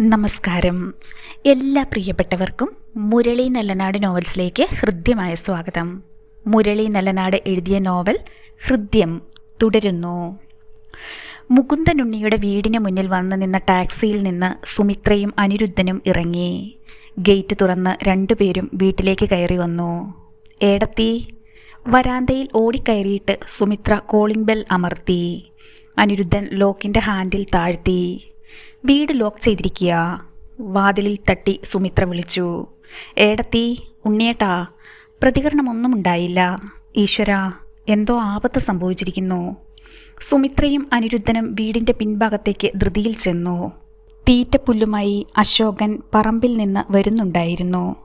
നമസ്കാരം. എല്ലാ പ്രിയപ്പെട്ടവർക്കും മുരളി നല്ലനാട് നോവൽസിലേക്ക് ഹൃദ്യമായ സ്വാഗതം. മുരളി നല്ലനാട് എഴുതിയ നോവൽ ഹൃദ്യം തുടരുന്നു. മുകുന്ദനുണ്ണിയുടെ വീടിന് മുന്നിൽ വന്നു നിന്ന ടാക്സിയിൽ നിന്ന് സുമിത്രയും അനിരുദ്ധനും ഇറങ്ങി. ഗേറ്റ് തുറന്ന് രണ്ടുപേരും വീട്ടിലേക്ക് കയറി വന്നു. ഏടത്തി വരാന്തയിൽ ഓടിക്കയറിയിട്ട് സുമിത്ര കോളിംഗ് ബെൽ അമർത്തി. അനിരുദ്ധൻ ലോക്കിന്റെ ഹാൻഡിൽ താഴ്ത്തി. വീട് ലോക്ക് ചെയ്തിരിക്കുക. വാതിലിൽ തട്ടി സുമിത്ര വിളിച്ചു. ഏടത്തി ഉണ്ണിയേട്ടാ പ്രതികരണമൊന്നും ഉണ്ടായില്ല ഈശ്വര എന്തോ ആപത്ത് സംഭവിച്ചിരിക്കുന്നു. സുമിത്രയും അനിരുദ്ധനും വീടിന്റെ പിൻഭാഗത്തേക്ക് ധൃതിയിൽ ചെന്നു. തീറ്റപ്പുല്ലുമായി അശോകൻ പറമ്പിൽ നിന്ന് വരുന്നുണ്ടായിരുന്നു.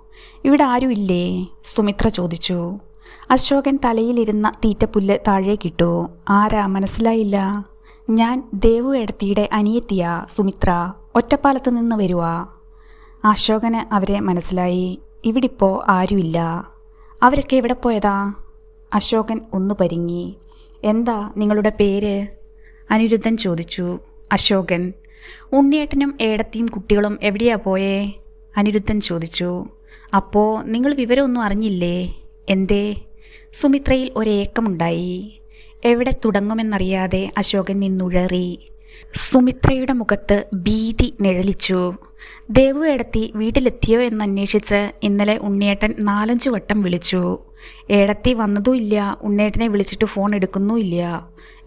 ഇവിടെ ആരുമില്ലേ? സുമിത്ര ചോദിച്ചു. അശോകൻ തലയിലിരുന്ന തീറ്റപ്പുല്ല് താഴേക്കിട്ടു. ആരാ? മനസ്സിലായില്ല. ഞാൻ ദേവു എടത്തിയുടെ അനിയത്തിയ സുമിത്ര. ഒറ്റപ്പാലത്ത് നിന്ന് വരുവാ. അശോകന് അവരെ മനസ്സിലായി. ഇവിടിപ്പോൾ ആരുമില്ല. അവരൊക്കെ എവിടെ പോയതാ? അശോകൻ ഒന്ന് പരിങ്ങി. എന്താ നിങ്ങളുടെ പേര്? അനിരുദ്ധൻ ചോദിച്ചു. അശോകൻ ഉണ്ണിയേട്ടനും ഏടത്തിയും കുട്ടികളും എവിടെയാ പോയേ? അനിരുദ്ധൻ ചോദിച്ചു. അപ്പോൾ നിങ്ങൾ വിവരമൊന്നും അറിഞ്ഞില്ലേ? എന്തേ? സുമിത്രയിൽ ഒരേക്കമുണ്ടായി. എവിടെ തുടങ്ങുമെന്നറിയാതെ അശോകൻ നിന്നുഴറി. സുമിത്രയുടെ മുഖത്ത് ഭീതി നിഴലിച്ചു. ദേവു എടത്തി വീട്ടിലെത്തിയോ എന്നന്വേഷിച്ച് ഇന്നലെ ഉണ്ണിയേട്ടൻ നാലഞ്ചു വട്ടം വിളിച്ചു. ഏടത്തി വന്നതും ഇല്ല ഉണ്ണേട്ടനെ വിളിച്ചിട്ട് ഫോൺ എടുക്കുന്നുമില്ല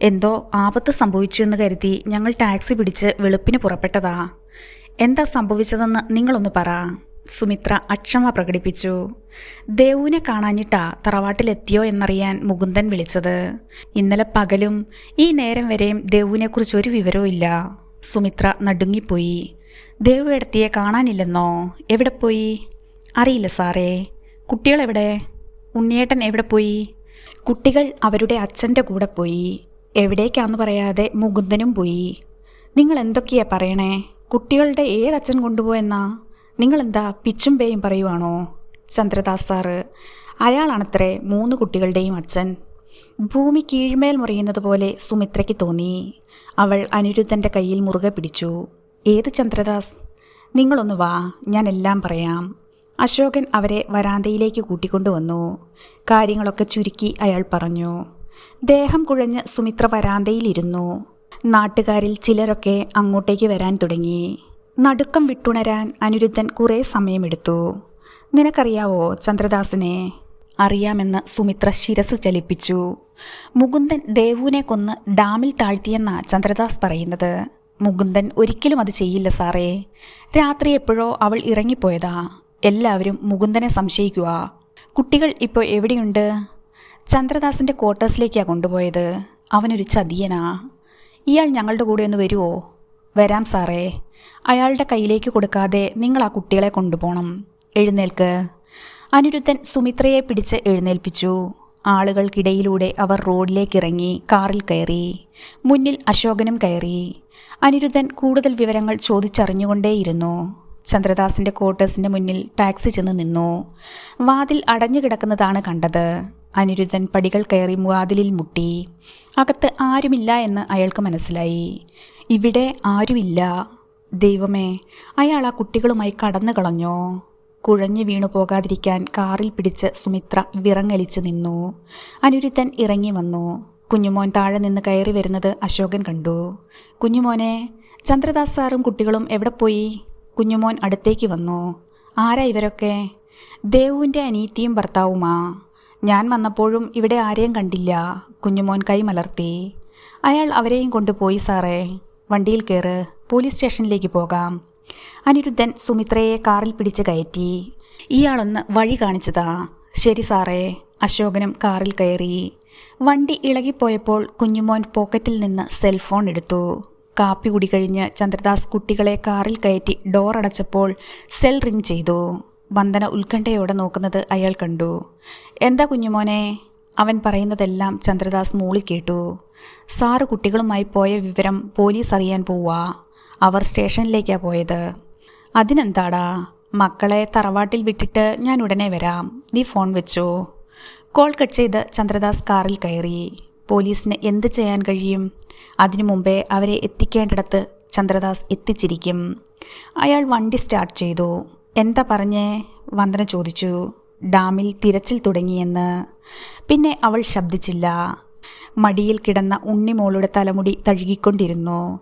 എന്തോ ആപത്ത് സംഭവിച്ചു എന്ന് കരുതി ഞങ്ങൾ ടാക്സി പിടിച്ച് വെളുപ്പിന് പുറപ്പെട്ടതാ. എന്താ സംഭവിച്ചതെന്ന് നിങ്ങളൊന്ന് പറ. സുമിത്ര അക്ഷമ പ്രകടിപ്പിച്ചു. ദേവുവിനെ കാണാഞ്ഞിട്ടാ തറവാട്ടിലെത്തിയോ എന്നറിയാൻ മുകുന്ദൻ വിളിച്ചത്. ഇന്നലെ പകലും ഈ നേരം വരെയും ദേവുവിനെക്കുറിച്ച് ഒരു വിവരവും ഇല്ല. സുമിത്ര നടുങ്ങിപ്പോയി. ദേവു എടുത്തിയെ കാണാനില്ലെന്നോ? എവിടെ പോയി? അറിയില്ല സാറേ. കുട്ടികളെവിടെ? ഉണ്ണിയേട്ടൻ എവിടെ പോയി? കുട്ടികൾ അവരുടെ അച്ഛന്റെ കൂടെ പോയി. എവിടേക്കാന്ന് പറയാതെ മുകുന്ദനും പോയി. നിങ്ങൾ എന്തൊക്കെയാ പറയണേ? കുട്ടികളുടെ ഏതച്ഛൻ കൊണ്ടുപോയെന്നാ? നിങ്ങളെന്താ പിച്ചും പേയും പറയുവാണോ? ചന്ദ്രദാസ് സാറ് അയാളാണത്രേ മൂന്ന് കുട്ടികളുടെയും അച്ഛൻ. ഭൂമി കീഴ്മേൽ മുറിയുന്നത് പോലെ സുമിത്രയ്ക്ക് തോന്നി. അവൾ അനിരുദ്ധന്റെ കയ്യിൽ മുറുകെ പിടിച്ചു. ഏത് ചന്ദ്രദാസ്? നിങ്ങളൊന്ന് വാ ഞാൻ എല്ലാം പറയാം. അശോകൻ അവരെ വരാന്തയിലേക്ക് കൂട്ടിക്കൊണ്ടുവന്നു കാര്യങ്ങളൊക്കെ ചുരുക്കി അയാൾ പറഞ്ഞു. ദേഹം കുഴഞ്ഞ് സുമിത്ര വരാന്തയിലിരുന്നു. നാട്ടുകാരിൽ ചിലരൊക്കെ അങ്ങോട്ടേക്ക് വരാൻ തുടങ്ങി. നടുക്കം വിട്ടുണരാൻ അനിരുദ്ധൻ കുറേ സമയമെടുത്തു. നിനക്കറിയാവോ ചന്ദ്രദാസിനെ? അറിയാമെന്ന് സുമിത്ര ശിരസ് ചലിപ്പിച്ചു. മുകുന്ദൻ ദേവുവിനെ കൊന്ന് ഡാമിൽ താഴ്ത്തിയെന്ന ചന്ദ്രദാസ് പറയുന്നത്. മുകുന്ദൻ ഒരിക്കലും അത് ചെയ്യില്ല സാറേ. രാത്രി എപ്പോഴോ അവൾ ഇറങ്ങിപ്പോയതാ. എല്ലാവരും മുകുന്ദനെ സംശയിക്കുക കുട്ടികൾ ഇപ്പോൾ എവിടെയുണ്ട്? ചന്ദ്രദാസിന്റെ ക്വാർട്ടേഴ്സിലേക്കാണ് കൊണ്ടുപോയത്. അവനൊരു ചതിയനാ. ഇയാൾ ഞങ്ങളുടെ കൂടെ ഒന്ന് വരുമോ വരാം സാറേ. അയാളുടെ കയ്യിലേക്ക് കൊടുക്കാതെ നിങ്ങൾ ആ കുട്ടികളെ കൊണ്ടുപോകണം. എഴുന്നേൽക്ക്. അനിരുദ്ധൻ സുമിത്രയെ പിടിച്ച് എഴുന്നേൽപ്പിച്ചു. ആളുകൾക്കിടയിലൂടെ അവർ റോഡിലേക്ക് ഇറങ്ങി കാറിൽ കയറി. മുന്നിൽ അശോകനും കയറി. അനിരുദ്ധൻ കൂടുതൽ വിവരങ്ങൾ ചോദിച്ചറിഞ്ഞുകൊണ്ടേയിരുന്നു. ചന്ദ്രദാസിന്റെ ക്വാർട്ടേഴ്സിന്റെ മുന്നിൽ ടാക്സി ചെന്ന് നിന്നു. വാതിൽ അടഞ്ഞു കിടക്കുന്നതാണ് കണ്ടത്. അനിരുദ്ധൻ പടികൾ കയറി വാതിലിൽ മുട്ടി. അകത്ത് ആരുമില്ല എന്ന് അയാൾക്ക് മനസ്സിലായി. ഇവിടെ ആരുമില്ല. ദൈവമേ അയാൾ ആ കുട്ടികളുമായി കടന്നു കളഞ്ഞോ? കുഴഞ്ഞു വീണു പോകാതിരിക്കാൻ കാറിൽ പിടിച്ച് സുമിത്ര വിറങ്ങലിച്ച് നിന്നു. അനിരുദ്ധൻ ഇറങ്ങി വന്നു. കുഞ്ഞുമോൻ താഴെ നിന്ന് കയറി വരുന്നത് അശോകൻ കണ്ടു. കുഞ്ഞുമോനെ ചന്ദ്രദാസ് സാറും കുട്ടികളും എവിടെ പോയി? കുഞ്ഞുമോൻ അടുത്തേക്ക് വന്നു. ആരാ ഇവരൊക്കെ? ദേവുവിന്റെ അനീത്തിയും ഭർത്താവുമാ. ഞാൻ വന്നപ്പോഴും ഇവിടെ ആരെയും കണ്ടില്ല. കുഞ്ഞുമോൻ കൈമലർത്തി. അയാൾ അവരെയും കൊണ്ടുപോയി സാറേ വണ്ടിയിൽ കയറ് പോലീസ് സ്റ്റേഷനിലേക്ക് പോകാം. അനിരുദ്ധൻ സുമിത്രയെ കാറിൽ പിടിച്ച് കയറ്റി. ഇയാളൊന്ന് വഴി കാണിച്ചതാ. ശരി സാറേ അശോകനും കാറിൽ കയറി. വണ്ടി ഇളകിപ്പോയപ്പോൾ കുഞ്ഞുമോൻ പോക്കറ്റിൽ നിന്ന് സെൽഫോൺ എടുത്തു. കാപ്പി കുടി കഴിഞ്ഞ് ചന്ദ്രദാസ് കുട്ടികളെ കാറിൽ കയറ്റി ഡോർ അടച്ചപ്പോൾ സെൽ റിംഗ് ചെയ്തു. വന്ദന ഉത്കണ്ഠയോടെ നോക്കുന്നത് അയാൾ കണ്ടു. എന്താ കുഞ്ഞുമോനെ? അവൻ പറയുന്നതെല്ലാം ചന്ദ്രദാസ് മൂളി കേട്ടു സാറ് കുട്ടികളുമായി പോയ വിവരം പോലീസ് അറിയാൻ പോവാ. അവർ സ്റ്റേഷനിലേക്കാണ് പോയത്. അതിനെന്താടാ? മക്കളെ തറവാട്ടിൽ വിട്ടിട്ട് ഞാൻ ഉടനെ വരാം. നീ ഫോൺ വെച്ചോ. കോൾ കട്ട് ചെയ്ത് ചന്ദ്രദാസ് കാറിൽ കയറി. പോലീസിന് എന്ത് ചെയ്യാൻ കഴിയും? അതിനു മുമ്പേ അവരെ എത്തിക്കേണ്ടിടത്ത് ചന്ദ്രദാസ് എത്തിച്ചിരിക്കും. അയാൾ വണ്ടി സ്റ്റാർട്ട് ചെയ്തു. എന്താ പറഞ്ഞേ? വന്ദന ചോദിച്ചു. ഡാമിൽ തിരച്ചിൽ തുടങ്ങിയെന്ന്. പിന്നെ അവൾ ശബ്ദിച്ചില്ല. മടിയിൽ കിടന്ന ഉണ്ണിമോളുടെ തലമുടി തഴുകിക്കൊണ്ടിരുന്നു.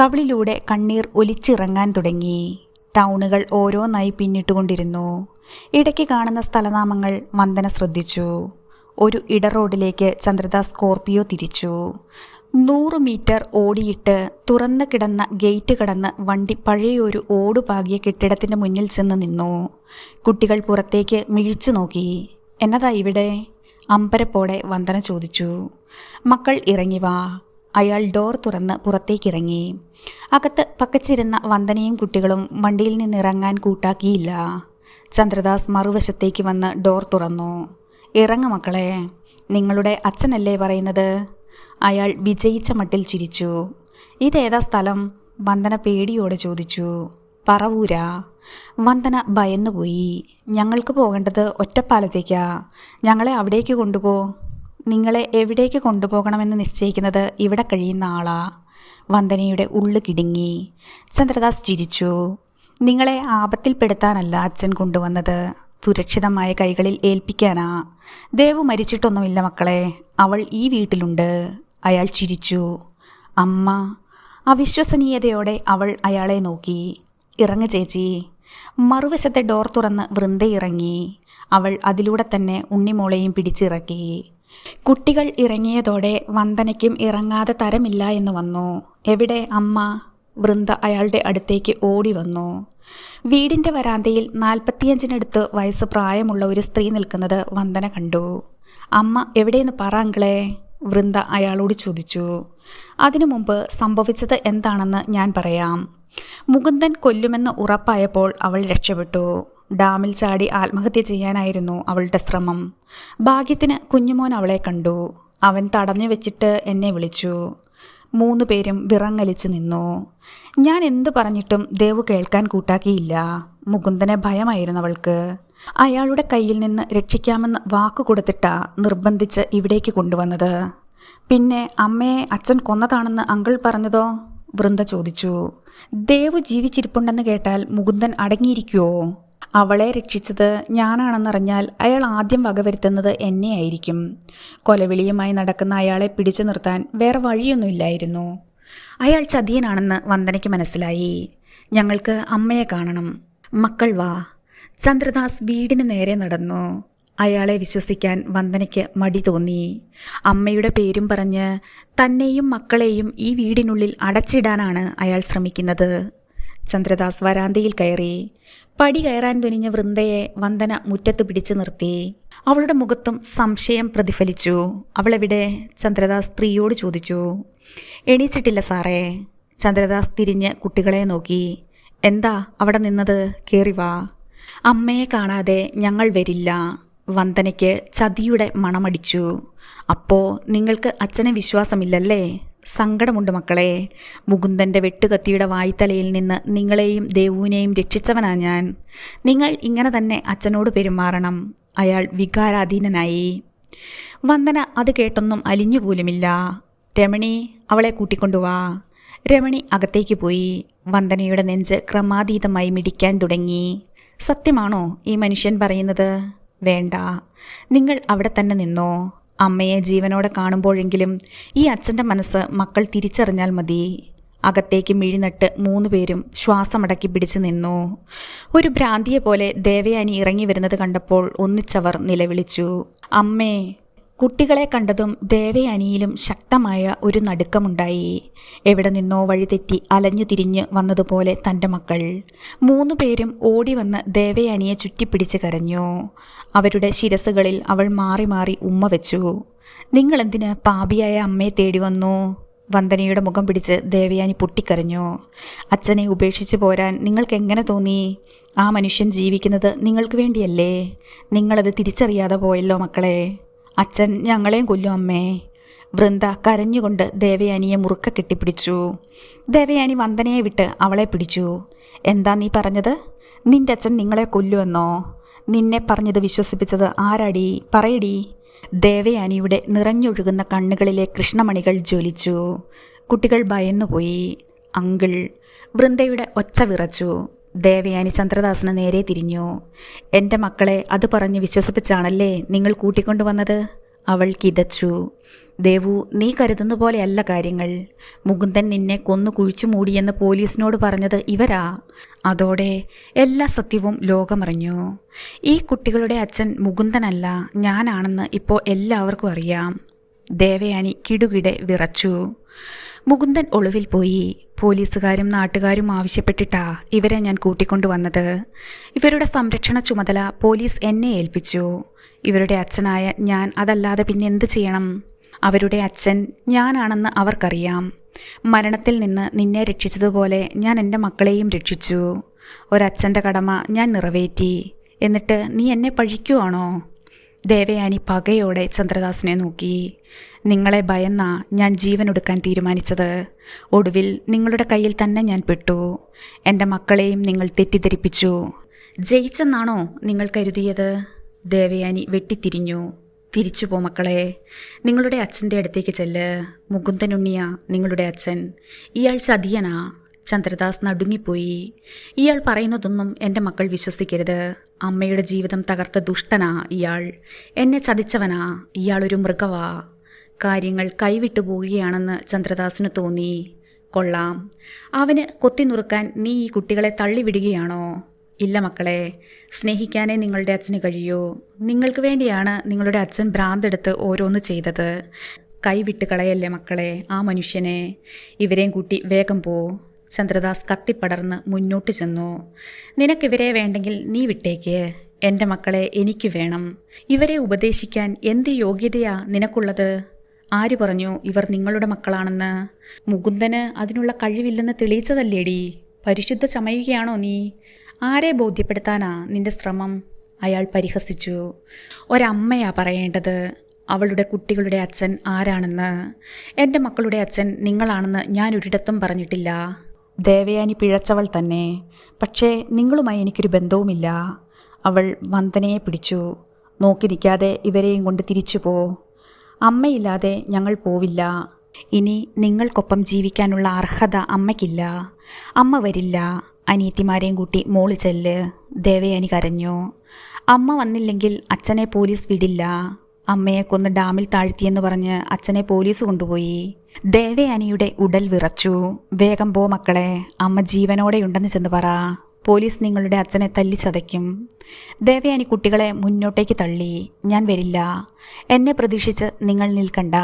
കവിളിലൂടെ കണ്ണീർ ഒലിച്ചിറങ്ങാൻ തുടങ്ങി. ടൗണുകൾ ഓരോന്നായി പിന്നിട്ടുകൊണ്ടിരുന്നു. ഇടയ്ക്ക് കാണുന്ന സ്ഥലനാമങ്ങൾ വന്ദന ശ്രദ്ധിച്ചു. ഒരു ഇട റോഡിലേക്ക് ചന്ദ്രദാസ് സ്കോർപിയോ തിരിച്ചു. നൂറ് മീറ്റർ ഓടിയിട്ട് തുറന്നു കിടന്ന ഗേറ്റ് കടന്ന് വണ്ടി പഴയൊരു ഓടുപാകിയ കെട്ടിടത്തിന്റെ മുന്നിൽ ചെന്ന് നിന്നു. കുട്ടികൾ പുറത്തേക്ക് മിഴിച്ചു നോക്കി. എന്നതാ ഇവിടെ? അമ്പരപ്പോടെ വന്ദന ചോദിച്ചു. മക്കൾ ഇറങ്ങി വാ. അയാൾ ഡോർ തുറന്ന് പുറത്തേക്കിറങ്ങി. അകത്ത് പക്കച്ചിരുന്ന വന്ദനയും കുട്ടികളും വണ്ടിയിൽ നിന്നിറങ്ങാൻ കൂട്ടാക്കിയില്ല. ചന്ദ്രദാസ് മറുവശത്തേക്ക് വന്ന് ഡോർ തുറന്നു. ഇറങ്ങ മക്കളെ നിങ്ങളുടെ അച്ഛനല്ലേ പറയുന്നത്? അയാൾ വിജയിച്ച മട്ടിൽ ചിരിച്ചു. ഇതേതാ സ്ഥലം? വന്ദന പേടിയോടെ ചോദിച്ചു. പറവൂരാ. വന്ദന ഭയന്നുപോയി. ഞങ്ങൾക്ക് പോകേണ്ടത് ഒറ്റപ്പാലത്തേക്കാ. ഞങ്ങളെ അവിടേക്ക് കൊണ്ടുപോ. നിങ്ങളെ എവിടേക്ക് കൊണ്ടുപോകണമെന്ന് നിശ്ചയിക്കുന്നത് ഇവിടെ കഴിയുന്ന ആളാ. വന്ദനയുടെ ഉള്ളു കിടുങ്ങി. ചന്ദ്രദാസ് ചിരിച്ചു. നിങ്ങളെ ആപത്തിൽപ്പെടുത്താനല്ല അച്ഛൻ കൊണ്ടുവന്നത്. സുരക്ഷിതമായ കൈകളിൽ ഏൽപ്പിക്കാനാ. ദേവു മരിച്ചിട്ടൊന്നുമില്ല മക്കളെ. അവൾ ഈ വീട്ടിലുണ്ട്. അയാൾ ചിരിച്ചു. അമ്മ. അവിശ്വസനീയതയോടെ അവൾ അയാളെ നോക്കി. ഇറങ്ങ് ചേച്ചി. മറുവശത്തെ ഡോർ തുറന്ന് വൃന്ദ ഇറങ്ങി അവൾ അതിലൂടെ തന്നെ ഉണ്ണിമോളെയും പിടിച്ചിറക്കി. കുട്ടികൾ ഇറങ്ങിയതോടെ വന്ദനയ്ക്കും ഇറങ്ങാതെ തരമില്ല എന്ന് വന്നു. എവിടെ അമ്മ? വൃന്ദ അയാളുടെ അടുത്തേക്ക് ഓടി വന്നു. വീടിന്റെ വരാന്തയിൽ നാൽപ്പത്തിയഞ്ചിനടുത്ത് വയസ്സ് പ്രായമുള്ള ഒരു സ്ത്രീ നിൽക്കുന്നത് വന്ദന കണ്ടു. അമ്മ എവിടെയെന്ന് പറ വൃന്ദ അയാളോട് ചോദിച്ചു. അതിനു മുമ്പ് സംഭവിച്ചത് എന്താണെന്ന് ഞാൻ പറയാം. മുകുന്ദൻ കൊല്ലുമെന്ന് ഉറപ്പായപ്പോൾ അവൾ രക്ഷപ്പെട്ടു. ഡാമിൽ ചാടി ആത്മഹത്യ ചെയ്യാനായിരുന്നു അവളുടെ ശ്രമം. ഭാഗ്യത്തിന് കുഞ്ഞുമോൻ അവളെ കണ്ടു. അവൻ തടഞ്ഞു വെച്ചിട്ട് എന്നെ വിളിച്ചു. മൂന്നു പേരും വിറങ്ങലിച്ചു നിന്നു. ഞാൻ എന്തു പറഞ്ഞിട്ടും ദേവു കേൾക്കാൻ കൂട്ടാക്കിയില്ല. മുകുന്ദനെ ഭയമായിരുന്നു അവൾക്ക്. അയാളുടെ കയ്യിൽ നിന്ന് രക്ഷിക്കാമെന്ന് വാക്കു കൊടുത്തിട്ടാ നിർബന്ധിച്ച് ഇവിടേക്ക് കൊണ്ടുവന്നത്. പിന്നെ അമ്മയെ അച്ഛൻ കൊന്നതാണെന്ന് അങ്കിൾ പറഞ്ഞതോ? വൃന്ദ ചോദിച്ചു. ദേവു ജീവിച്ചിരിപ്പുണ്ടെന്ന് കേട്ടാൽ മുകുന്ദൻ അടങ്ങിയിരിക്കുവോ? അവളെ രക്ഷിച്ചത് ഞാനാണെന്നറിഞ്ഞാൽ അയാൾ ആദ്യം വകവരുത്തുന്നത് എന്നെയായിരിക്കും. കൊലവിളിയുമായി നടക്കുന്ന അയാളെ പിടിച്ചു നിർത്താൻ വേറെ വഴിയൊന്നുമില്ലായിരുന്നു. അയാൾ ചതിയനാണെന്ന് വന്ദനയ്ക്ക് മനസ്സിലായി. ഞങ്ങൾക്ക് അമ്മയെ കാണണം. മക്കൾ വാ. ചന്ദ്രദാസ് വീടിന് നേരെ നടന്നു. അയാളെ വിശ്വസിക്കാൻ വന്ദനയ്ക്ക് മടി തോന്നി. അമ്മയുടെ പേരും പറഞ്ഞ് തന്നെയും മക്കളെയും ഈ വീടിനുള്ളിൽ അടച്ചിടാനാണ് അയാൾ ശ്രമിക്കുന്നത്. ചന്ദ്രദാസ് വരാന്തയിൽ കയറി. പടി കയറാൻ തുനിഞ്ഞ വൃന്ദയെ വന്ദന മുറ്റത്ത് പിടിച്ചു നിർത്തി. അവളുടെ മുഖത്തും സംശയം പ്രതിഫലിച്ചു. അവളെവിടെ? ചന്ദ്രദാസ് സ്ത്രീയോട് ചോദിച്ചു. എണീച്ചിട്ടില്ല സാറേ. ചന്ദ്രദാസ് തിരിഞ്ഞ് കുട്ടികളെ നോക്കി. എന്താ അവിടെ നിന്നത്? കേറി വാ. അമ്മയെ കാണാതെ ഞങ്ങൾ വരില്ല. വന്ദനയ്ക്ക് ചതിയുടെ മണമടിച്ചു. അപ്പോൾ നിങ്ങൾക്ക് അച്ഛനെ വിശ്വാസമില്ലല്ലേ? സങ്കടമുണ്ട് മക്കളെ. മുകുന്ദന്റെ വെട്ടുകത്തിയുടെ വായ്ത്തലയിൽ നിന്ന് നിങ്ങളെയും ദേവുവിനെയും രക്ഷിച്ചവനാ ഞാൻ. നിങ്ങൾ ഇങ്ങനെ തന്നെ അച്ഛനോട് പെരുമാറണം. അയാൾ വികാരാധീനനായി. വന്ദന അത് കേട്ടൊന്നും അലിഞ്ഞുപോലുമില്ല രമണി അവളെ കൂട്ടിക്കൊണ്ടുവാ രമണി അകത്തേക്ക് പോയി. വന്ദനയുടെ നെഞ്ച് ക്രമാതീതമായി മിടിക്കാൻ തുടങ്ങി. സത്യമാണോ ഈ മനുഷ്യൻ പറയുന്നത്? വേണ്ട. നിങ്ങൾ അവിടെ തന്നെ നിന്നോ. അമ്മയെ ജീവനോടെ കാണുമ്പോഴെങ്കിലും ഈ അച്ഛന്റെ മനസ്സ് മക്കൾ തിരിച്ചറിഞ്ഞാൽ മതി. അകത്തേക്ക് മിഴിനട്ട് മൂന്ന് പേരും ശ്വാസമടക്കി പിടിച്ചു നിന്നു. ഒരു ഭ്രാന്തിയെ പോലെ ദേവയാനി ഇറങ്ങി വരുന്നത് കണ്ടപ്പോൾ ഒന്നിച്ചവർ നിലവിളിച്ചു. അമ്മേ കുട്ടികളെ കണ്ടതും ദേവയാനിയിലും ശക്തമായ ഒരു നടുക്കമുണ്ടായി. എവിടെ നിന്നോ വഴിതെറ്റി അലഞ്ഞു തിരിഞ്ഞ് വന്നതുപോലെ തന്റെ മക്കൾ. മൂന്നു പേരും ഓടി വന്ന് ദേവയാനിയെ ചുറ്റിപ്പിടിച്ച് കരഞ്ഞു. അവരുടെ ശിരസുകളിൽ അവൾ മാറി മാറി ഉമ്മ വെച്ചു. നിങ്ങളെന്തിന് പാപിയായ അമ്മയെ തേടി വന്നു? വന്ദനയുടെ മുഖം പിടിച്ച് ദേവയാനി പൊട്ടിക്കരഞ്ഞു. അച്ഛനെ ഉപേക്ഷിച്ച് പോരാൻ നിങ്ങൾക്ക് എങ്ങനെ തോന്നി? ആ മനുഷ്യൻ ജീവിക്കുന്നത് നിങ്ങൾക്ക് വേണ്ടിയല്ലേ? നിങ്ങളത് തിരിച്ചറിയാതെ പോയല്ലോ മക്കളെ. അച്ഛൻ ഞങ്ങളെയും കൊല്ലും അമ്മേ. വൃന്ദ കരഞ്ഞുകൊണ്ട് ദേവയാനിയെ മുറുക്ക കെട്ടിപ്പിടിച്ചു. ദേവയാനി വന്ദനയെ വിട്ട് അവളെ പിടിച്ചു. എന്താ നീ പറഞ്ഞത്? നിന്റെ അച്ഛൻ നിങ്ങളെ കൊല്ലുമെന്നോ നിന്നെ പറഞ്ഞത് വിശ്വസിപ്പിച്ചത് ആരാടി? പറയടി. ദേവയാനിയുടെ നിറഞ്ഞൊഴുകുന്ന കണ്ണുകളിലെ കൃഷ്ണമണികൾ ജ്വലിച്ചു. കുട്ടികൾ ഭയന്നുപോയി. അങ്കിൾ വൃന്ദയുടെ ഒച്ച വിറച്ചു. ദേവയാനി ചന്ദ്രദാസിന് നേരെ തിരിഞ്ഞു. എന്റെ മക്കളെ അത് പറഞ്ഞ് വിശ്വസിപ്പിച്ചാണല്ലേ നിങ്ങൾ കൂട്ടിക്കൊണ്ടുവന്നത്? അവൾ കിതച്ചു. ദേവു നീ കരുതുന്ന പോലെയല്ല കാര്യങ്ങൾ. മുകുന്ദൻ നിന്നെ കൊന്നു കുഴിച്ചു മൂടിയെന്ന് പോലീസിനോട് പറഞ്ഞത് ഇവരാ. അതോടെ എല്ലാ സത്യവും ലോകമറിഞ്ഞു. ഈ കുട്ടികളുടെ അച്ഛൻ മുകുന്ദനല്ല ഞാനാണെന്ന് ഇപ്പോൾ എല്ലാവർക്കും അറിയാം. ദേവയാനി കിടുകിടെ വിറച്ചു. മുകുന്ദൻ ഒളിവിൽ പോയി. പോലീസുകാരും നാട്ടുകാരും ആവശ്യപ്പെട്ടിട്ടാ ഇവരെ ഞാൻ കൂട്ടിക്കൊണ്ടുവന്നത് ഇവരുടെ സംരക്ഷണ ചുമതല പോലീസ് എന്നെ ഏൽപ്പിച്ചു. ഇവരുടെ അച്ഛനായ ഞാൻ അതല്ലാതെ പിന്നെ എന്ത് ചെയ്യണം? അവരുടെ അച്ഛൻ ഞാനാണെന്ന് അവർക്കറിയാം. മരണത്തിൽ നിന്ന് നിന്നെ രക്ഷിച്ചതുപോലെ ഞാൻ എന്റെ മക്കളെയും രക്ഷിച്ചു. ഒരച്ഛന്റെ കടമ ഞാൻ നിറവേറ്റി. എന്നിട്ട് നീ എന്നെ പഴിക്കുവാണോ? ദേവയാനി പകയോടെ ചന്ദ്രദാസിനെ നോക്കി. നിങ്ങളെ ഭയന്ന ഞാൻ ജീവൻ ജീവനൊടുക്കാൻ തീരുമാനിച്ചത്. ഒടുവിൽ നിങ്ങളുടെ കയ്യിൽ തന്നെ ഞാൻ പെട്ടു. എന്റെ മക്കളെയും നിങ്ങൾ തെറ്റിദ്ധരിപ്പിച്ചു. ജയിച്ചെന്നാണോ നിങ്ങൾ കരുതിയത്? ദേവയാനി വെട്ടിത്തിരിഞ്ഞു. തിരിച്ചു പോ മക്കളെ. നിങ്ങളുടെ അച്ഛന്റെ അടുത്തേക്ക് ചെല്ല്. മുകുന്ദനുണ്ണിയ നിങ്ങളുടെ അച്ഛൻ. ഇയാൾ ചതിയനാ. ചന്ദ്രദാസ് നടുങ്ങിപ്പോയി. ഇയാൾ പറയുന്നതൊന്നും എന്റെ മക്കൾ വിശ്വസിക്കരുത്. അമ്മയുടെ ജീവിതം തകർത്ത ദുഷ്ടനാ ഇയാൾ. എന്നെ ചതിച്ചവനാ. ഇയാളൊരു മൃഗവാ. കാര്യങ്ങൾ കൈവിട്ടു പോവുകയാണെന്ന് ചന്ദ്രദാസിന് തോന്നി. കൊള്ളാം. അവന് കൊത്തി നുറുക്കാൻ നീ ഈ കുട്ടികളെ തള്ളിവിടുകയാണോ? ഇല്ല മക്കളെ സ്നേഹിക്കാനേ നിങ്ങളുടെ അച്ഛന് കഴിയൂ. നിങ്ങൾക്ക് വേണ്ടിയാണ് നിങ്ങളുടെ അച്ഛൻ ഭ്രാന്തെടുത്ത് ഓരോന്ന് ചെയ്തത്. കൈവിട്ട് കളയല്ലേ മക്കളെ ആ മനുഷ്യനെ. ഇവരെയും കൂട്ടി വേഗം പോ. ചന്ദ്രദാസ് കത്തിപ്പടർന്ന് മുന്നോട്ട് ചെന്നു. നിനക്കിവരെ വേണ്ടെങ്കിൽ നീ വിട്ടേക്ക്. എന്റെ മക്കളെ എനിക്ക് വേണം. ഇവരെ ഉപദേശിക്കാൻ എന്ത് യോഗ്യതയാ നിനക്കുള്ളത്? ആര് പറഞ്ഞു ഇവർ നിങ്ങളുടെ മക്കളാണെന്ന്? മുകുന്ദന് അതിനുള്ള കഴിവില്ലെന്ന് തെളിയിച്ചതല്ലേടി? പരിശുദ്ധ ചമയുകയാണോ നീ? ആരെ ബോധ്യപ്പെടുത്താനാ നിന്റെ ശ്രമം? അയാൾ പരിഹസിച്ചു. ഒരമ്മയാ പറയേണ്ടത് അവളുടെ കുട്ടികളുടെ അച്ഛൻ ആരാണെന്ന്. എന്റെ മക്കളുടെ അച്ഛൻ നിങ്ങളാണെന്ന് ഞാൻ ഒരിടത്തും പറഞ്ഞിട്ടില്ല. ദേവയാനി പിഴച്ചവൾ തന്നെ. പക്ഷേ നിങ്ങളുമായി എനിക്കൊരു ബന്ധവുമില്ല. അവൾ വന്ദനയെ പിടിച്ചു. നോക്കി നിൽക്കാതെ ഇവരെയും കൊണ്ട് തിരിച്ചു പോ. അമ്മയില്ലാതെ ഞങ്ങൾ പോവില്ല. ഇനി നിങ്ങൾക്കൊപ്പം ജീവിക്കാനുള്ള അർഹത അമ്മയ്ക്കില്ല. അമ്മ വരില്ല. അനിയത്തിമാരെയും കൂട്ടി മോൾ ചെല്ല്. ദേവയാനി കരഞ്ഞു. അമ്മ വന്നില്ലെങ്കിൽ അച്ഛനെ പോലീസ് വിടില്ല. അമ്മയെ കൊന്ന് ഡാമിൽ താഴ്ത്തിയെന്ന് പറഞ്ഞ് അച്ഛനെ പോലീസ് കൊണ്ടുപോയി. ദേവയാനിയുടെ ഉടൽ വിറച്ചു. വേഗം പോ മക്കളെ. അമ്മ ജീവനോടെയുണ്ടെന്ന് ചെന്ന് പറ. പോലീസ് നിങ്ങളുടെ അച്ഛനെ തല്ലിച്ചതയ്ക്കും. ദേവയാനി കുട്ടികളെ മുന്നോട്ടേക്ക് തള്ളി. ഞാൻ വരില്ല. എന്നെ പ്രതീക്ഷിച്ച് നിങ്ങൾ നിൽക്കണ്ട.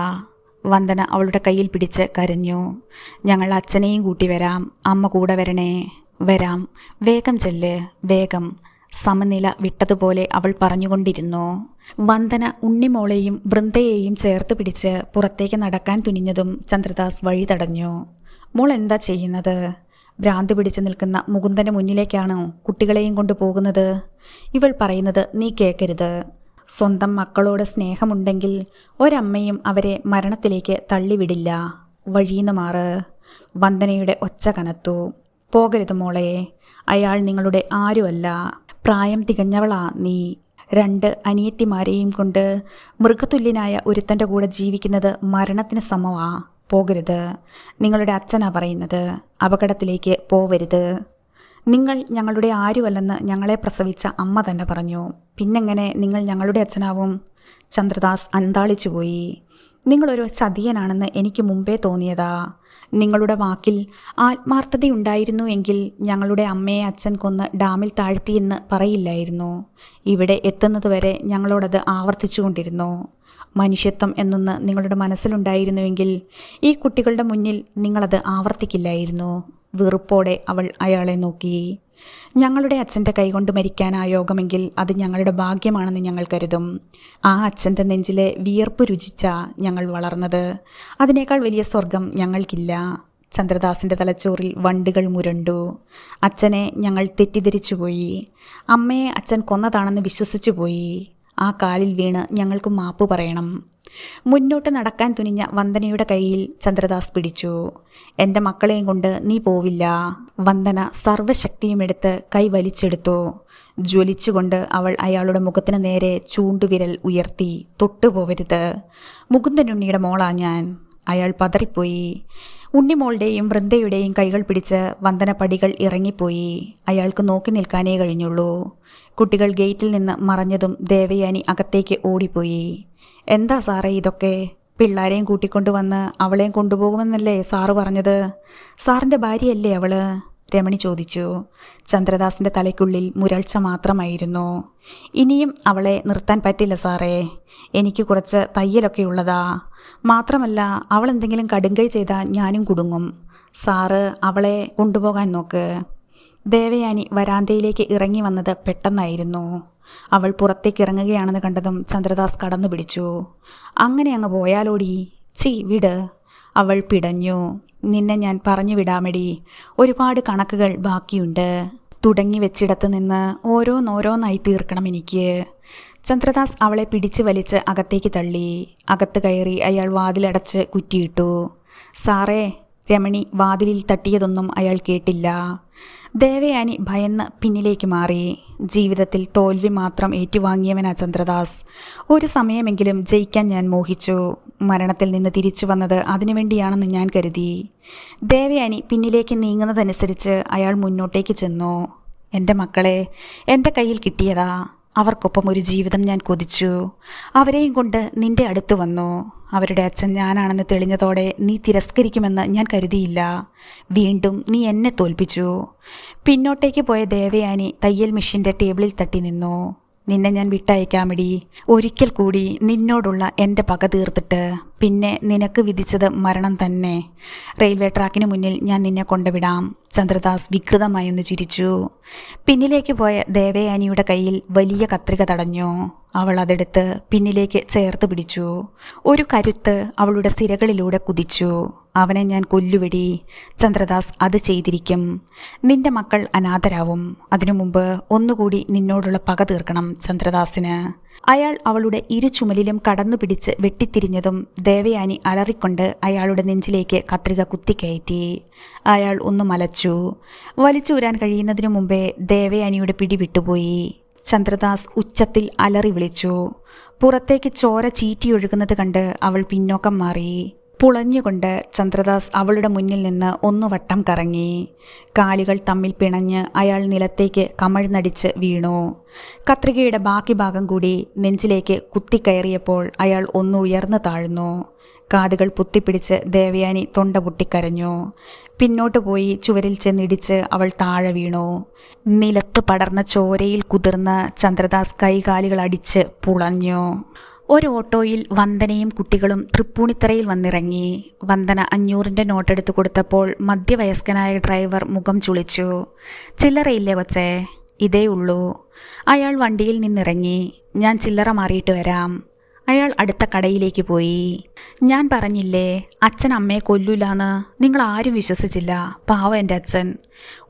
വന്ദന അവളുടെ കയ്യിൽ പിടിച്ച് കരഞ്ഞു. ഞങ്ങൾ അച്ഛനെയും കൂട്ടി വരാം. അമ്മ കൂടെ വരണേ. വരാം. വേഗം ചെല്ല്. വേഗം. സമനില വിട്ടതുപോലെ അവൾ പറഞ്ഞുകൊണ്ടിരുന്നു. വന്ദന ഉണ്ണിമോളെയും വൃന്ദയെയും ചേർത്ത് പിടിച്ച് പുറത്തേക്ക് നടക്കാൻ തുനിഞ്ഞതും ചന്ദ്രദാസ് വഴി തടഞ്ഞു. മോൾ എന്താ ചെയ്യുന്നത്? ഭ്രാന്ത് പിടിച്ചു നിൽക്കുന്ന മുകുന്ദന് മുന്നിലേക്കാണോ കുട്ടികളെയും കൊണ്ട് പോകുന്നത്? ഇവൾ പറയുന്നത് നീ കേൾക്കരുത്. സ്വന്തം മക്കളോട് സ്നേഹമുണ്ടെങ്കിൽ ഒരമ്മയും അവരെ മരണത്തിലേക്ക് തള്ളിവിടില്ല. വഴിയിൽ നിന്ന് മാറ്. വന്ദനയുടെ ഒച്ച കനത്തു. പോകരുത് മോളെ. അയാൾ നിങ്ങളുടെ ആരുമല്ല. പ്രായം തികഞ്ഞവളാ നീ. രണ്ട് അനിയത്തിമാരെയും കൊണ്ട് മൃഗതുല്യനായ ഒരുത്തന്റെ കൂടെ ജീവിക്കുന്നത് മരണത്തിന് സമമാ. പോകരുത്. നിങ്ങളുടെ അച്ഛനാ പറയുന്നത്. അപകടത്തിലേക്ക് പോവരുത്. നിങ്ങൾ ഞങ്ങളുടെ ആരുമല്ലെന്ന് ഞങ്ങളെ പ്രസവിച്ച അമ്മ തന്നെ പറഞ്ഞു. പിന്നെങ്ങനെ നിങ്ങൾ ഞങ്ങളുടെ അച്ഛനാവും? ചന്ദ്രദാസ് അന്താളിച്ചുപോയി. നിങ്ങളൊരു ചതിയനാണെന്ന് എനിക്ക് മുമ്പേ തോന്നിയതാ. നിങ്ങളുടെ വാക്കിൽ ആത്മാർത്ഥതയുണ്ടായിരുന്നു എങ്കിൽ ഞങ്ങളുടെ അമ്മയെ അച്ഛൻ കൊന്ന് ഡാമിൽ താഴ്ത്തിയെന്ന് പറയില്ലായിരുന്നു. ഇവിടെ എത്തുന്നതുവരെ ഞങ്ങളോടത് ആവർത്തിച്ചുകൊണ്ടിരുന്നു. മനുഷ്യത്വം എന്നൊന്ന് നിങ്ങളുടെ മനസ്സിലുണ്ടായിരുന്നുവെങ്കിൽ ഈ കുട്ടികളുടെ മുന്നിൽ നിങ്ങളത് ആവർത്തിക്കില്ലായിരുന്നു. വെറുപ്പോടെ അവൾ അയാളെ നോക്കി. ഞങ്ങളുടെ അച്ഛന്റെ കൈകൊണ്ട് മരിക്കാൻ യോഗമെങ്കിൽ അത് ഞങ്ങളുടെ ഭാഗ്യമാണെന്ന് ഞങ്ങൾ കരുതും. ആ അച്ഛന്റെ നെഞ്ചിലെ വിയർപ്പ് രുചിച്ച ഞങ്ങൾ വളർന്നത്. അതിനേക്കാൾ വലിയ സ്വർഗം ഞങ്ങൾക്കില്ല. ചന്ദ്രദാസിന്റെ തലച്ചോറിൽ വണ്ടുകൾ മുരണ്ടു. അച്ഛനെ ഞങ്ങൾ തെറ്റിദ്ധരിച്ചുപോയി. അമ്മയെ അച്ഛൻ കൊന്നതാണെന്ന് വിശ്വസിച്ചുപോയി. ആ കാലിൽ വീണ് ഞങ്ങൾക്ക് മാപ്പ് പറയണം. മുന്നോട്ട് നടക്കാൻ തുനിഞ്ഞ വന്ദനയുടെ കയ്യിൽ ചന്ദ്രദാസ് പിടിച്ചു. എന്റെ മക്കളെയും കൊണ്ട് നീ പോവില്ല. വന്ദന സർവശക്തിയും എടുത്ത് കൈ വലിച്ചെടുത്തു. ജ്വലിച്ചുകൊണ്ട് അവൾ അയാളുടെ മുഖത്തിന് നേരെ ചൂണ്ടുവിരൽ ഉയർത്തി. തൊട്ടുപോവരുത് മുകുന്ദനുണ്ണിയുടെ മോളാ ഞാൻ. അയാൾ പതറിപ്പോയി. ഉണ്ണിമോളുടെയും വൃന്ദയുടെയും കൈകൾ പിടിച്ച് വന്ദന പടികൾ ഇറങ്ങിപ്പോയി. അയാൾക്ക് നോക്കി നിൽക്കാനേ കഴിഞ്ഞുള്ളൂ. കുട്ടികൾ ഗേറ്റിൽ നിന്ന് മറഞ്ഞതും ദേവയാനി അകത്തേക്ക് ഓടിപ്പോയി. എന്താ സാറേ ഇതൊക്കെ? പിള്ളാരെയും കൂട്ടിക്കൊണ്ടുവന്ന് അവളെയും കൊണ്ടുപോകുമെന്നല്ലേ സാറ് പറഞ്ഞത്? സാറിന്റെ ഭാര്യയല്ലേ അവൾ? രമണി ചോദിച്ചു. ചന്ദ്രദാസിന്റെ തലയ്ക്കുള്ളിൽ മുരൾച്ച മാത്രമായിരുന്നു. ഇനിയും അവളെ നിർത്താൻ പറ്റില്ല സാറേ. എനിക്ക് കുറച്ച് തയ്യലൊക്കെ ഉള്ളതാ. മാത്രമല്ല അവൾ എന്തെങ്കിലും കടുങ്കൈ ചെയ്താൽ ഞാനും കുടുങ്ങും. സാറ് അവളെ കൊണ്ടുപോകാൻ നോക്ക്. ദേവയാനി വരാന്തയിലേക്ക് ഇറങ്ങി വന്നത് പെട്ടെന്നായിരുന്നു. അവൾ പുറത്തേക്ക് ഇറങ്ങുകയാണെന്ന് കണ്ടതും ചന്ദ്രദാസ് കടന്നു പിടിച്ചു. അങ്ങനെ അങ്ങ് പോയാലോടി. ചീ വിട്. അവൾ പിടഞ്ഞു. നിന്നെ ഞാൻ പറഞ്ഞു വിടാമടി. ഒരുപാട് കണക്കുകൾ ബാക്കിയുണ്ട്. തുടങ്ങി വെച്ചിടത്ത് നിന്ന് ഓരോന്നോരോന്നായി തീർക്കണം എനിക്ക്. ചന്ദ്രദാസ് അവളെ പിടിച്ചു വലിച്ച് അകത്തേക്ക് തള്ളി. അകത്ത് കയറി അയാൾ വാതിലടച്ച് കുറ്റിയിട്ടു. സാറേ രമണി വാതിലിൽ തട്ടിയതൊന്നും അയാൾ കേട്ടില്ല. ദേവയാനി ഭയന്ന് പിന്നിലേക്ക് മാറി. ജീവിതത്തിൽ തോൽവി മാത്രം ഏറ്റുവാങ്ങിയവനാ ചന്ദ്രദാസ്. ഒരു സമയമെങ്കിലും ജയിക്കാൻ ഞാൻ മോഹിച്ചു. മരണത്തിൽ നിന്ന് തിരിച്ചു വന്നത് അതിനുവേണ്ടിയാണെന്ന് ഞാൻ കരുതി. ദേവയാനി പിന്നിലേക്ക് നീങ്ങുന്നതനുസരിച്ച് അയാൾ മുന്നോട്ടേക്ക് ചെന്നു. എന്റെ മക്കളെ എന്റെ കയ്യിൽ കിട്ടിയതാ. അവർക്കൊപ്പം ഒരു ജീവിതം ഞാൻ കൊതിച്ചു. അവരെയും കൊണ്ട് നിന്റെ അടുത്ത് വന്നു. അവരുടെ അച്ഛൻ ഞാനാണെന്ന് തെളിഞ്ഞതോടെ നീ തിരസ്കരിക്കുമെന്ന് ഞാൻ കരുതിയില്ല. വീണ്ടും നീ എന്നെ തോൽപ്പിച്ചു. പിന്നോട്ടേക്ക് പോയ ദേവയാനി തയ്യൽ മെഷീന്റെ ടേബിളിൽ തട്ടി നിന്നു. നിന്നെ ഞാൻ വിട്ടയക്കാമിടി. ഒരിക്കൽ കൂടി നിന്നോടുള്ള എന്റെ പക തീർത്തിട്ട്. പിന്നെ നിനക്ക് വിധിച്ചത് മരണം തന്നെ. റെയിൽവേ ട്രാക്കിന് മുന്നിൽ ഞാൻ നിന്നെ കൊണ്ടുവിടാം. ചന്ദ്രദാസ് വികൃതമായി ഒന്ന് ചിരിച്ചു. പിന്നിലേക്ക് പോയ ദേവയാനിയുടെ കയ്യിൽ വലിയ കത്രിക തടഞ്ഞു. അവൾ അതെടുത്ത് പിന്നിലേക്ക് ചേർത്ത് പിടിച്ചു. ഒരു കരുത്ത് അവളുടെ സിരകളിലൂടെ കുതിച്ചു. അവനെ ഞാൻ കൊല്ലുവെടി. ചന്ദ്രദാസ് അത് ചെയ്തിരിക്കും. നിന്റെ മക്കൾ അനാഥരാവും. അതിനു മുമ്പ് ഒന്നുകൂടി നിന്നോടുള്ള പക തീർക്കണം ചന്ദ്രദാസിന്. അയാൾ അവളുടെ ഇരു ചുമലിലും കടന്നു പിടിച്ച് വെട്ടിത്തിരിഞ്ഞതും ദേവയാനി അലറിക്കൊണ്ട് അയാളുടെ നെഞ്ചിലേക്ക് കത്രിക കുത്തിക്കയറ്റി അയാൾ ഒന്ന് മലച്ചു. വലിച്ചൂരാൻ കഴിയുന്നതിനു മുമ്പേ ദേവയാനിയുടെ പിടി വിട്ടുപോയി. ചന്ദ്രദാസ് ഉച്ചത്തിൽ അലറി വിളിച്ചു. പുറത്തേക്ക് ചോര ചീറ്റിയൊഴുകുന്നത് കണ്ട് അവൾ പിന്നോക്കം മാറി. പുളഞ്ഞുകൊണ്ട് ചന്ദ്രദാസ് അവളുടെ മുന്നിൽ നിന്ന് ഒന്നു വട്ടം കറങ്ങി. കാലുകൾ തമ്മിൽ പിണഞ്ഞ് അയാൾ നിലത്തേക്ക് കമഴ്ന്നടിച്ച് വീണു. കത്രികയുടെ ബാക്കി ഭാഗം കൂടി നെഞ്ചിലേക്ക് കുത്തിക്കയറിയപ്പോൾ അയാൾ ഒന്നുയർന്നു താഴ്ന്നു. കാതുകൾ പുത്തിപ്പിടിച്ച് ദേവയാനി തൊണ്ട പൊട്ടിക്കരഞ്ഞു. പിന്നോട്ട് പോയി ചുവരിൽ ചെന്നിടിച്ച് അവൾ താഴെ വീണു. നിലത്ത് പടർന്ന ചോരയിൽ കുതിർന്ന് ചന്ദ്രദാസ് കൈകാലുകൾ അടിച്ച് പുളഞ്ഞു. ഒരു ഓട്ടോയിൽ വന്ദനയും കുട്ടികളും തൃപ്പൂണിത്തറയിൽ വന്നിറങ്ങി. വന്ദന അഞ്ഞൂറിന്റെ നോട്ടെടുത്ത് കൊടുത്തപ്പോൾ മധ്യവയസ്കനായ ഡ്രൈവർ മുഖം ചുളിച്ചു. ചില്ലറയില്ലേ കൊച്ചേ? ഇതേ ഉള്ളൂ. അയാൾ വണ്ടിയിൽ നിന്നിറങ്ങി. ഞാൻ ചില്ലറ മാറിയിട്ട് വരാം. അയാൾ അടുത്ത കടയിലേക്ക് പോയി. ഞാൻ പറഞ്ഞില്ലേ അച്ഛൻ അമ്മയെ കൊല്ലൂലാന്ന്. നിങ്ങൾ ആരും വിശ്വസിച്ചില്ല. പാവ എന്റെ അച്ഛൻ.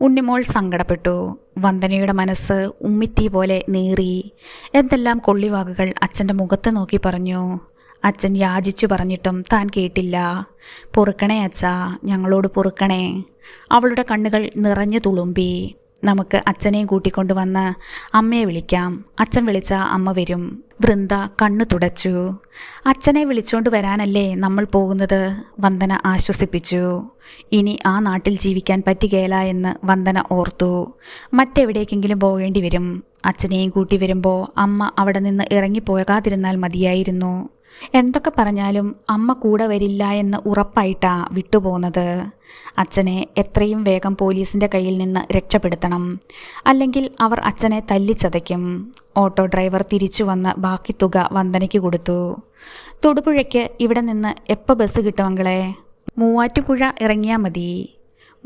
ഉണ്ണിമോൾ സങ്കടപ്പെട്ടു. വന്ദനയുടെ മനസ്സ് ഉമ്മിത്തി പോലെ നീറി. എന്തെല്ലാം കൊള്ളിവാകുകൾ അച്ഛന്റെ മുഖത്ത് നോക്കി പറഞ്ഞു. അച്ഛൻ യാചിച്ചു പറഞ്ഞിട്ടും താൻ കേട്ടില്ല. പൊറുക്കണേ അച്ഛാ ഞങ്ങളോട് പൊറുക്കണേ. അവളുടെ കണ്ണുകൾ നിറഞ്ഞു തുളുമ്പി. നമുക്ക് അച്ഛനെയും കൂട്ടിക്കൊണ്ടുവന്ന് അമ്മയെ വിളിക്കാം. അച്ഛൻ വിളിച്ച അമ്മ വരും. വൃന്ദ കണ്ണു തുടച്ചു. അച്ഛനെ വിളിച്ചോണ്ട് വരാനല്ലേ നമ്മൾ പോകുന്നത്? വന്ദന ആശ്വസിപ്പിച്ചു. ഇനി ആ നാട്ടിൽ ജീവിക്കാൻ പറ്റുകയില്ല എന്ന് വന്ദന ഓർത്തു. മറ്റെവിടേക്കെങ്കിലും പോകേണ്ടി വരും. അച്ഛനെയും കൂട്ടി വരുമ്പോൾ അമ്മ അവിടെ നിന്ന് ഇറങ്ങിപ്പോകാതിരുന്നാൽ മതിയായിരുന്നു. എന്തൊക്കെ പറഞ്ഞാലും അമ്മ കൂടെ വരില്ല എന്ന് ഉറപ്പായിട്ടാ വിട്ടുപോകുന്നത്. അച്ഛനെ എത്രയും വേഗം പോലീസിന്റെ കയ്യിൽ നിന്ന് രക്ഷപ്പെടുത്തണം. അല്ലെങ്കിൽ അവർ അച്ഛനെ തല്ലിച്ചതയ്ക്കും. ഓട്ടോ ഡ്രൈവർ തിരിച്ചു വന്ന് ബാക്കി തുക വന്ദനയ്ക്ക് കൊടുത്തു. തൊടുപുഴയ്ക്ക് ഇവിടെ നിന്ന് എപ്പോൾ ബസ് കിട്ടുമെങ്കിളെ മൂവാറ്റുപുഴ ഇറങ്ങിയാൽ മതി.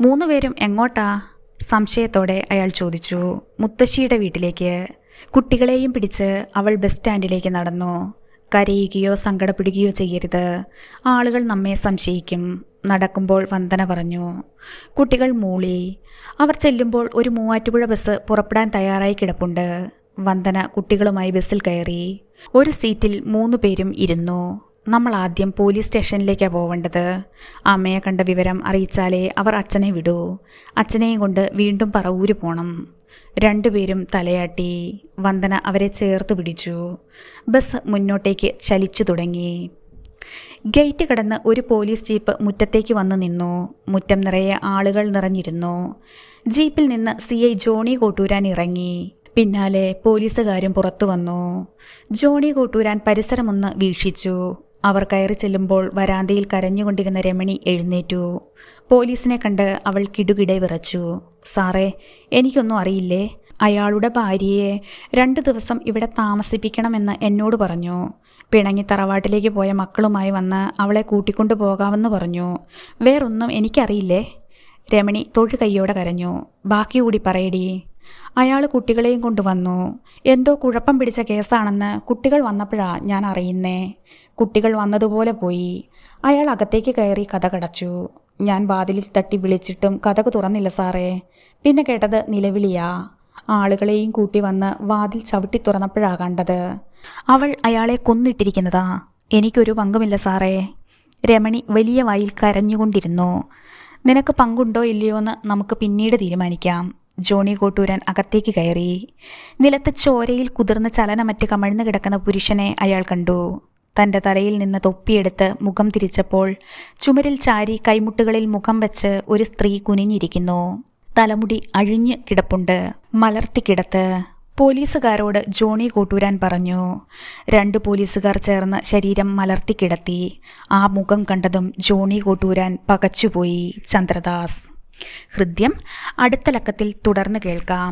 മൂന്ന് പേരും എങ്ങോട്ടാ? സംശയത്തോടെ അയാൾ ചോദിച്ചു. മുത്തശ്ശിയുടെ വീട്ടിലേക്ക്. കുട്ടികളെയും പിടിച്ച് അവൾ ബസ് സ്റ്റാൻഡിലേക്ക് നടന്നു. കരയുകയോ സങ്കടപ്പെടുകയോ ചെയ്യരുത്. ആളുകൾ നമ്മെ സംശയിക്കും. നടക്കുമ്പോൾ വന്ദന പറഞ്ഞു. കുട്ടികൾ മൂളി. അവർ ചെല്ലുമ്പോൾ ഒരു മൂവാറ്റുപുഴ ബസ് പുറപ്പെടാൻ തയ്യാറായി കിടപ്പുണ്ട്. വന്ദന കുട്ടികളുമായി ബസ്സിൽ കയറി. ഒരു സീറ്റിൽ മൂന്ന് പേരും ഇരുന്നു. നമ്മൾ ആദ്യം പോലീസ് സ്റ്റേഷനിലേക്കാണ് പോവേണ്ടത്. അമ്മയെ കണ്ട വിവരം അറിയിച്ചാലേ അവർ അച്ഛനെ വിടൂ. അച്ഛനെയും കൊണ്ട് വീണ്ടും പറവൂര് പോണം. രണ്ടുപേരും തലയാട്ടി വന്ദന അവരെ ചേർത്ത് പിടിച്ചു. ബസ് മുന്നോട്ടേക്ക് ചലിച്ചു തുടങ്ങി. ഗേറ്റ് കടന്ന് ഒരു പോലീസ് ജീപ്പ് മുറ്റത്തേക്ക് വന്നു നിന്നു. മുറ്റം നിറയെ ആളുകൾ നിറഞ്ഞിരുന്നു. ജീപ്പിൽ നിന്ന് സി ഐ ജോണി കോട്ടൂരാൻ ഇറങ്ങി. പിന്നാലെ പോലീസുകാരും പുറത്തു വന്നു. ജോണി കോട്ടൂരാൻ പരിസരമൊന്ന് വീക്ഷിച്ചു. അവർ കയറി ചെല്ലുമ്പോൾ വരാന്തയിൽ കരഞ്ഞുകൊണ്ടിരുന്ന രമണി എഴുന്നേറ്റു. പോലീസിനെ കണ്ട് അവൾ കിടുകിടെ വിറച്ചു. സാറേ എനിക്കൊന്നും അറിയില്ലേ? അയാളുടെ ഭാര്യയെ രണ്ട് ദിവസം ഇവിടെ താമസിപ്പിക്കണമെന്ന് എന്നോട് പറഞ്ഞു. പിണങ്ങി തറവാട്ടിലേക്ക് പോയ മക്കളുമായി വന്ന് അവളെ കൂട്ടിക്കൊണ്ടു പോകാമെന്ന് പറഞ്ഞു. വേറൊന്നും എനിക്കറിയില്ലേ? രമണി തൊഴു കൈയോടെ കരഞ്ഞു. ബാക്കി കൂടി പറയടി. അയാൾ കുട്ടികളെയും കൊണ്ടുവന്നു എന്തോ കുഴപ്പം പിടിച്ച കേസാണെന്ന് കുട്ടികൾ വന്നപ്പോഴാ ഞാൻ അറിയുന്നേ. കുട്ടികൾ വന്നതുപോലെ പോയി. അയാൾ അകത്തേക്ക് കയറി കഥ കടച്ചു. ഞാൻ വാതിലിൽ തട്ടി വിളിച്ചിട്ടും കഥക് തുറന്നില്ല സാറേ. പിന്നെ കേട്ടത് നിലവിളിയാ. ആളുകളെയും കൂട്ടി വന്ന് വാതിൽ ചവിട്ടി തുറന്നപ്പോഴാ കണ്ടത്. അവൾ അയാളെ കൊന്നിട്ടിരിക്കുന്നതാ. എനിക്കൊരു പങ്കുമില്ല സാറേ. രമണി വലിയ വായിൽ കരഞ്ഞുകൊണ്ടിരുന്നു. നിനക്ക് പങ്കുണ്ടോ ഇല്ലയോ എന്ന് നമുക്ക് പിന്നീട് തീരുമാനിക്കാം. ജോണി കോട്ടൂരൻ അകത്തേക്ക് കയറി. നിലത്ത് ചോരയിൽ കുതിർന്ന് ചലനമറ്റ് കമഴ്ന്നു കിടക്കുന്ന പുരുഷനെ അയാൾ കണ്ടു. തന്റെ തലയിൽ നിന്ന് തൊപ്പിയെടുത്ത് മുഖം തിരിച്ചപ്പോൾ ചുമരിൽ ചാരി കൈമുട്ടുകളിൽ മുഖം വെച്ച് ഒരു സ്ത്രീ കുനിഞ്ഞിരിക്കുന്നു. തലമുടി അഴിഞ്ഞ് കിടപ്പുണ്ട്. മലർത്തി കിടത്ത്. പോലീസുകാരോട് ജോണി കൂട്ടൂരാൻ പറഞ്ഞു. രണ്ട് പോലീസുകാർ ചേർന്ന് ശരീരം മലർത്തി കിടത്തി. ആ മുഖം കണ്ടതും ജോണി കൂട്ടൂരാൻ പകച്ചുപോയി ചന്ദ്രദാസ്. ഹൃദ്യം അടുത്ത ലക്കത്തിൽ തുടർന്ന് കേൾക്കാം.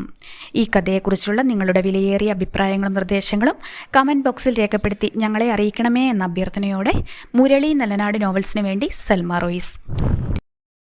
ഈ കഥയെക്കുറിച്ചുള്ള നിങ്ങളുടെ വിലയേറിയ അഭിപ്രായങ്ങളും നിർദ്ദേശങ്ങളും കമന്റ് ബോക്സിൽ രേഖപ്പെടുത്തി ഞങ്ങളെ അറിയിക്കണമേ എന്ന അഭ്യർത്ഥനയോടെ മുരളി നല്ലനാട് നോവൽസിന് വേണ്ടി സൽമാ റോയിസ്.